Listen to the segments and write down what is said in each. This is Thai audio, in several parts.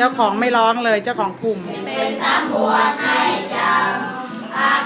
จ้าของไม่ร้องเลยเจ้าของกลุ่ม เป็นสามบวให้จำอัก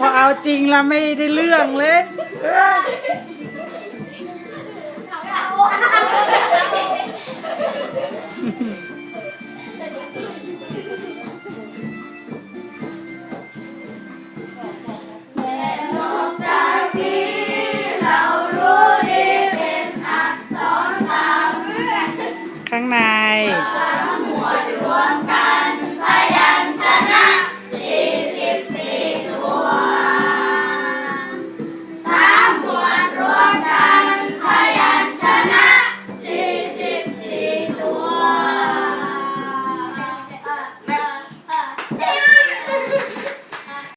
พอเอาจริงแล้วไม่ได้เรื่องเลย ข้างในสามหมวดรวมกัน